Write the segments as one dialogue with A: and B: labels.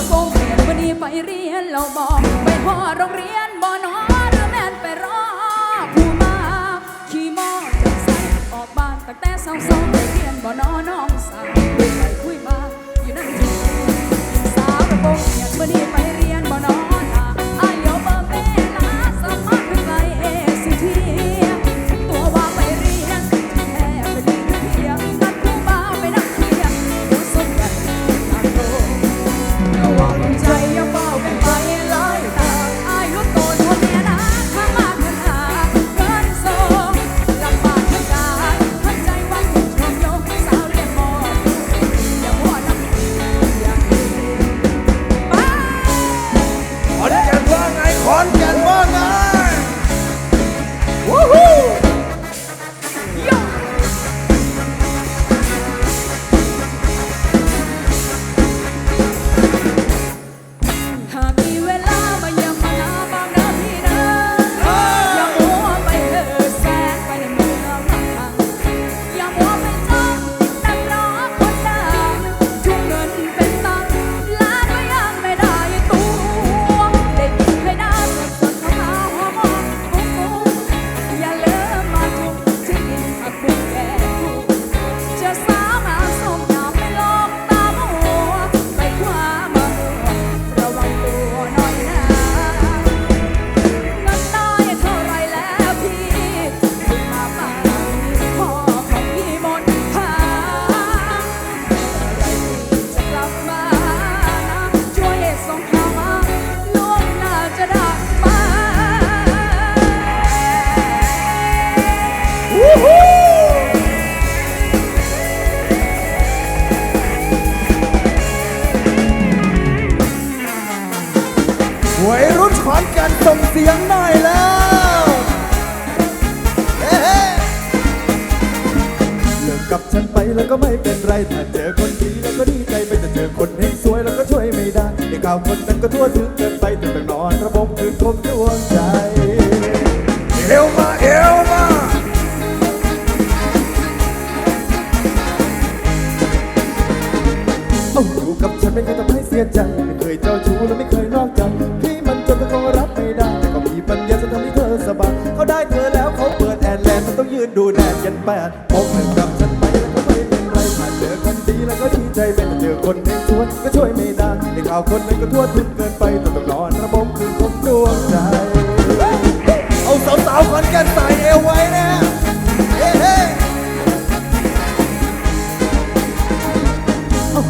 A: ระโปรงเปลี่ยนวันนี้ไปเรียนเราบอกไปพอโรงเรียนบ่นอหรือแม่นไปรอผู้มาขี่มอเตอร์ไซค์ออกบ้านตั้งแต่เช้าๆไปเรียนบ่นอน้องสาวไปคุยมาอยู่นั่นที่สาวกระโปรงเปลี่ยนวันนี้ไป ก็ไม่เป็
B: นไร
A: ถ้าเจ
B: อคนดี ข่าวคนนั้นก็ทั่วถึงเกินไปต้องต้องนอนระบมคืนคมดวงใจ เอาสาวๆขอนแก่นใส่เอวไว้นะเฮ้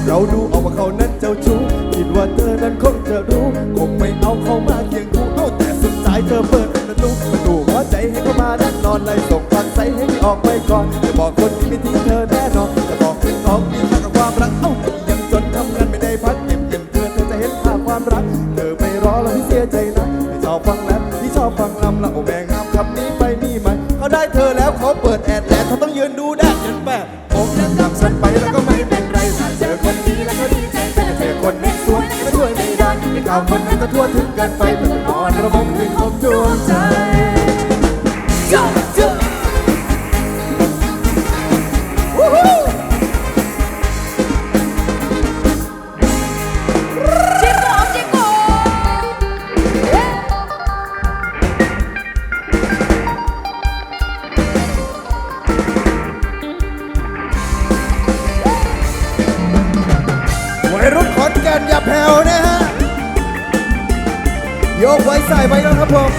B: เราดูออกว่าเขานั้นเจ้าชู้คิดว่าเธอนั้นคงจะรู้ คงไม่เอาเขามาเคียงคู่เอาแต่สุดท้ายเธอเปิดประตูประตูหัวใจให้เขามาด้นนอนเลยส่งฟันใส่ให้ออกไปก่อนจะบอกคนที่ไม่ทิ้งเธอแน่นอนจะบอกขึ้นของมีค่ากับความรักเอ้า ใจนะที่ชอบฟังแรปที่ชอบฟังลำละโอแม่งามคำนี้ไปนี่ไหมเขาได้เธอแล้วเขาเปิดแอดแลนเขาต้องยืนดูแดดยันแปดผมยังกับฉันไปแล้วก็ไม่เป็นไรเจอคนดีแล้วก็ดีใจแต่เจอคนไม่สวยก็ช่วยไม่ได้ไอ้ข่าวคนนั้นก็ทั่วถึงกันไปแต่นอนระบมถึงคมดวงใจ
A: อ
B: ย่าแผ่วนะฮะ ยกไว้ใส่ไว้แล้วครับผม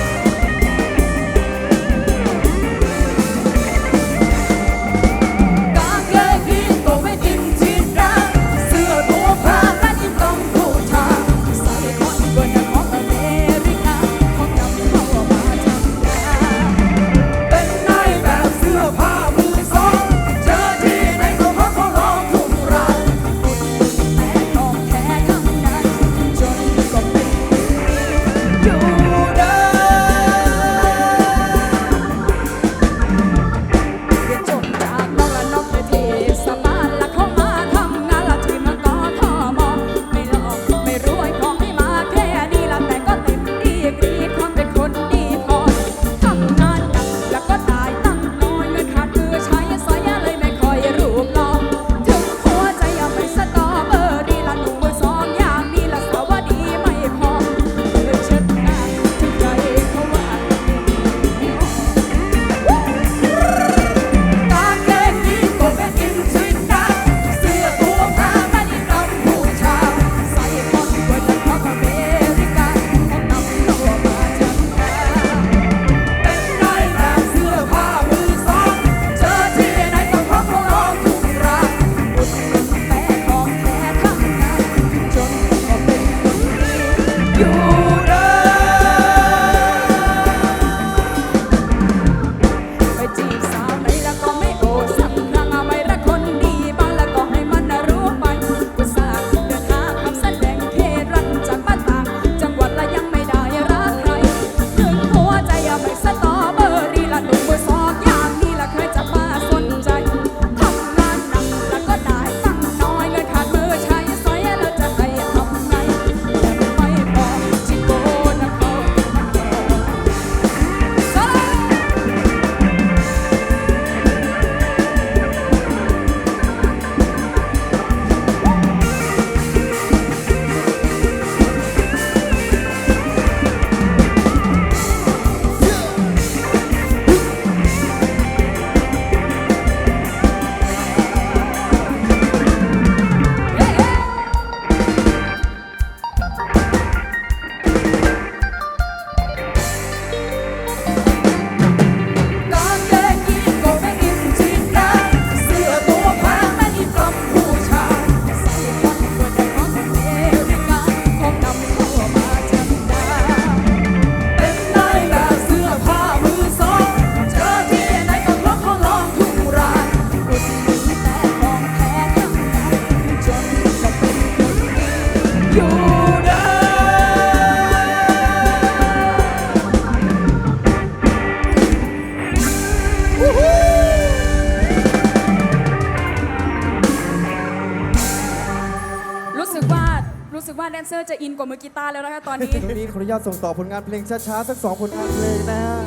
A: รู้สึกว่าแดนเซอร์จะอินกว่ามือกีตาร์แล้วนะคะตอนนี้
B: ตรงนี้ขออนุญาตส่งต่อผลงานเพลงช้าๆ สักสองผลงานเพลงนะฮะ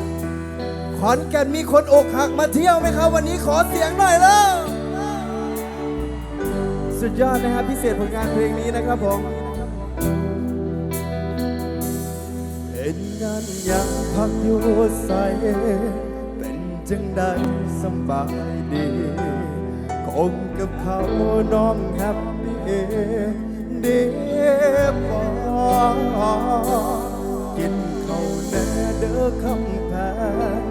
B: ขอนแก่นมีคนอกหักมาเที่ยวไหมครับ วันนี้ขอเสียงหน่อยแล้ว สุดยอดนะครับพิเศษผลงานเพลงนี้นะครับผมเป็นงานยังพักอยู่ใสเป็นจังได้สำบายดีคงกับเขาน้องแฮปปี้ เดบอกินเขาวแน่เด้อคำแพง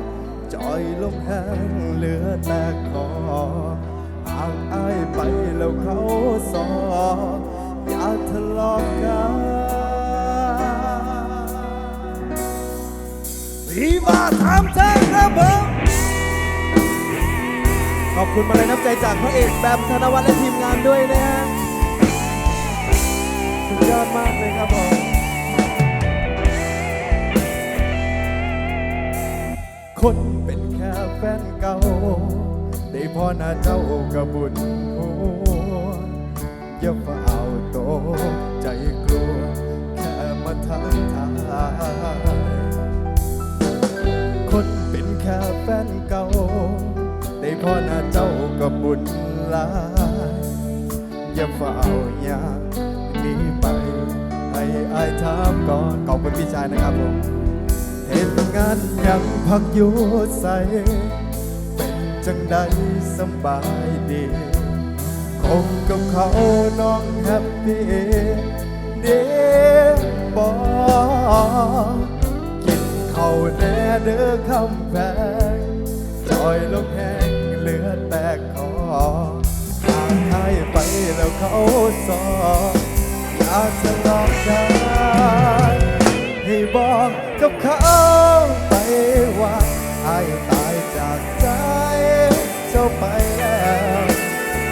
B: จอยลมแห้งเหลือแต่คอหางอายไปแล้วเขาสออย่าทะเลาะกันพีว่าทำแท้งครับผมขอบคุณมาเลยน้ำใจจากพระเอกแบมธนวัฒน์และทีมงานด้วยนะฮะ สุดยอดมากเลยครับผมคนเป็นแค่แฟนเก่า ได้พอหน้าเจ้ากระบุญหัวอย่าฝ่าเอาโตใจกลัว แค่มาทักทายคนเป็นแค่แฟนเก่า ได้พอหน้าเจ้าก็บุญลายอย่าเฝ้าอยา นีไป ให้อายถามก่อนขอบคุณพี่ชายนะครับผมเห็นงานยังพักอยู่ใส เป็นจังใดสบายดีคงกับเขาน้องแฮปปี้เดบอกินเขาวแน่เด้อคำแพงจอยลงแหงเหลือแต่คอห่างหายไปแล้วเขาสอ อาจจะลองได้ให้บอกกับเขาไปว่าอายตายจากใจเจ้าไปแล้ว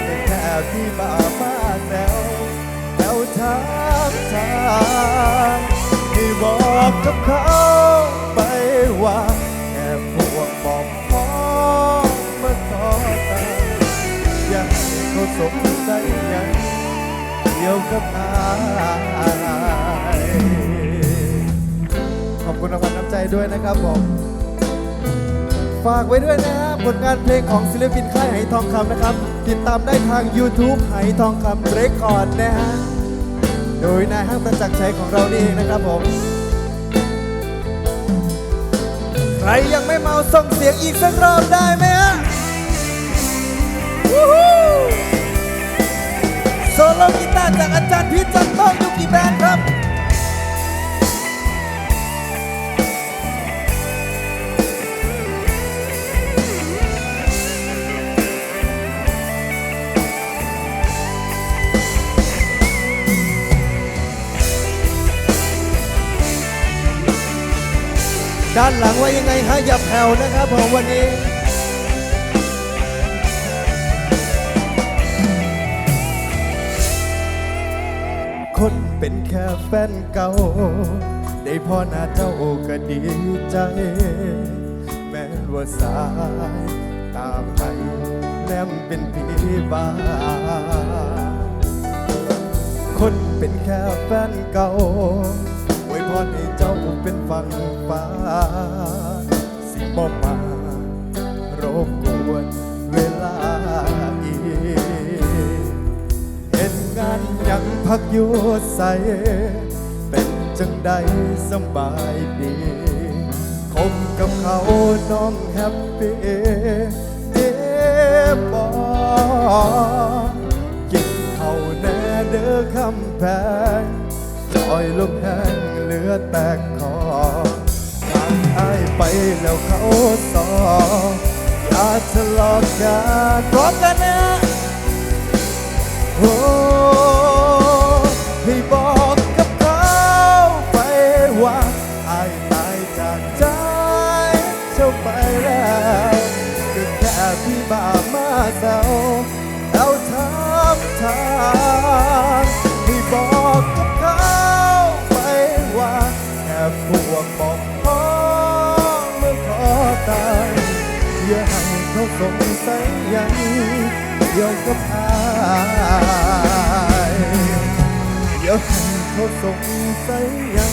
B: แต่แค่พี่บ้ามาแซวแล้วถามทางให้บอกกับเขา กี่ยวกับอายขอบคุณรางวัลน้ำใจด้วยนะครับผมฝากไว้ด้วยนะฮะผลงานเพลงของศิลปินค่ายไหทองคำนะครับ ติดตามได้ทาง YouTube ไหทองคำเรคคอร์ดนะฮะโดยนายห้างประจักษ์ชัยของเรานี่เองนะครับผมใครยังไม่เมาส่งเสียงอีกสักรอบได้ไหมฮะวู้ฮู้ โซโลกีตาร์จากอาจารย์พิจักรต้องยุกิแบนด์ครับด้านหลังว่ายังไงฮะอย่าแผ่วนะครับผมวันนี้ คนเป็นแค่แฟนเก่า ได้พอหน้าเจ้าก็ดีใจ แม้ว่าสายตามไปแนมเป็นพี่บ้าคนเป็นแค่แฟนเก่าไว้พรให้เจ้าเป็นฝั่งฟ้า พักอยู่ใส เป็นจังใดสบายดีคบกับเขาน้องแฮปปี้เดบอกินเขาแน่เด้อคำแพงจอยลมแห้งเหลือแต่คอทางอายไปแล้วเขาสออย่าทะเลาะกันพร้อกันนะ สงสัยยังเกี่ยวกับอายอย่าให้เขาสงสัยยัง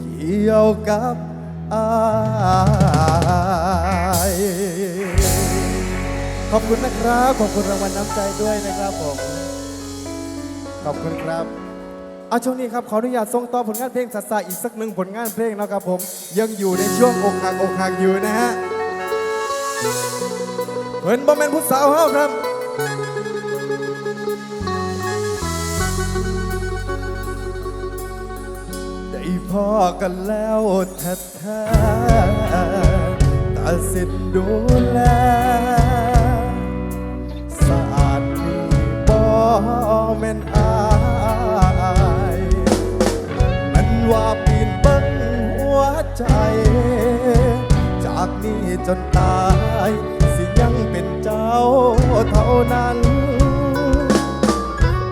B: เกี่ยวกับอายขอบคุณนะครับ ขอบคุณรางวัลน้ำใจด้วยนะครับผม ขอบคุณครับ เอาช่วงนี้ครับขออนุญาตส่งต่อผลงานเพลงสัตสาอีกสักหนึ่งผลงานเพลงนะครับผมยังอยู่ในช่วงอกหักอกหักอยู่นะฮะเพิ่นบ่แม่นผู้สาวเฮาครับได้พ่อกันแล้วแท้ตัดสินดูแลสะอาดมีบ่แม่น ว่าปีนเบิ้งหัวใจ จากนี้จนตาย สิยังเป็นเจ้าเท่านั้น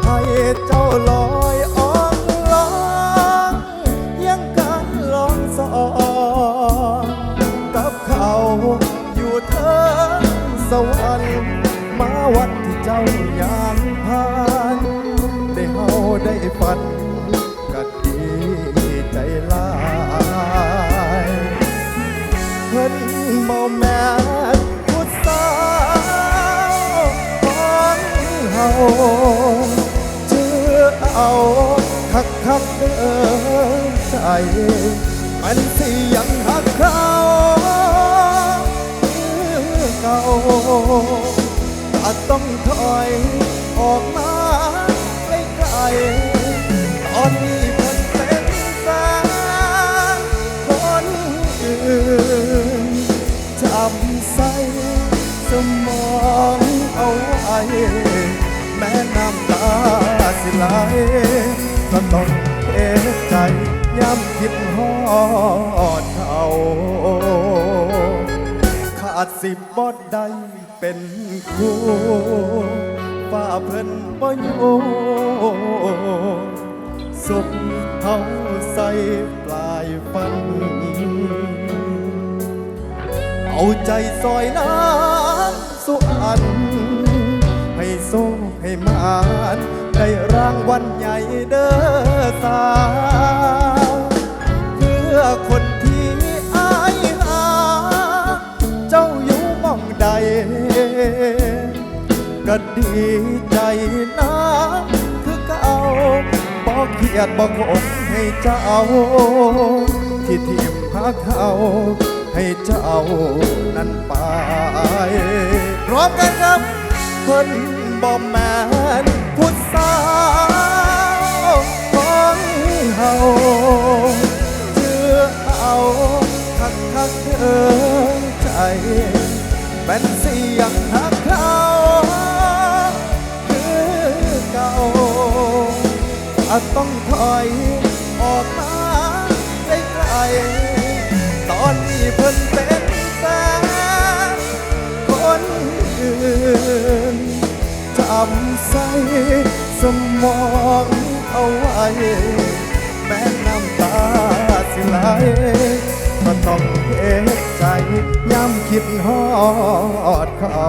B: ให้เจ้าลอยอองลองยังการลองสอง มันสิยังหักเขาเก่าอาจต้องถอยออกมาไกลๆตอนนี้เพิ่นเป็นแฟนคนอื่นจำใส่สมองเอาไว้แม้น้ำตาสิไหลก็ต้องเอใจ ย้ำคิดฮอดเขาขาดสิบบอดใดเป็นคู่ฝ้าเพิ่นบ่อยู่สุขเฮาใส่ปลายฟัน เอาใจซอยน้ำสุอัน ให้โซ่ให้มานได้รางวัลใหญ่เด้อสา ดีใจนะคือเก่าบอกเขียดบอกอดให้เจ้า ที่ทิมหาเขาให้เจ้านั้นไปพร้อมกันครับคนบ่แมนผู้สาวของเฮาเชื่อเอาคักคักเดินใจเป็นเสียง ก่าอาจต้องถอยออกมาไกลๆตอนนี้เพิ่นเป็นแฟนคนอื่นจำใส่สมองเอาไว้ แม้น้ำตาสิไหลก็ต้องเห็นใจย้ำคิดฮอดเขา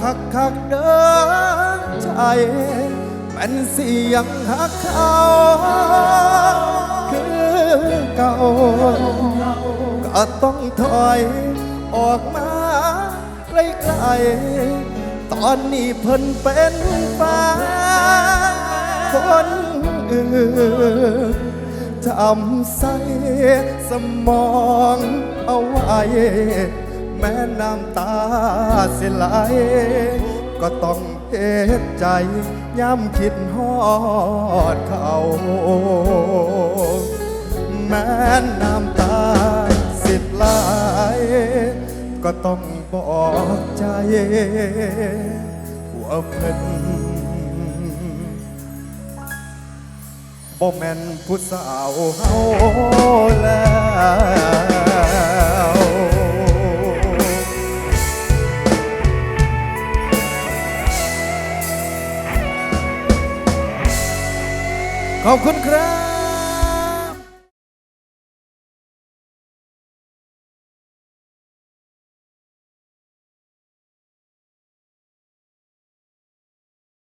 B: คักคักเดินใจเป็นเสียงหักเขาคือเก่าก็ต้องถอยออกมาไกลๆตอนนี้เพิ่นเป็นแฟนคนอื่นจำใส่สมองเอาไว้ ม้น้ำตาสิไหลก็ต้องเอดใจย้ำคิดฮอดเขาแม้น้ำตาสิไหลก็ต้องบอกใจว่าเพิ่นบ่แม่นผู้สาวเฮาแล้ว ขอบคุณครับ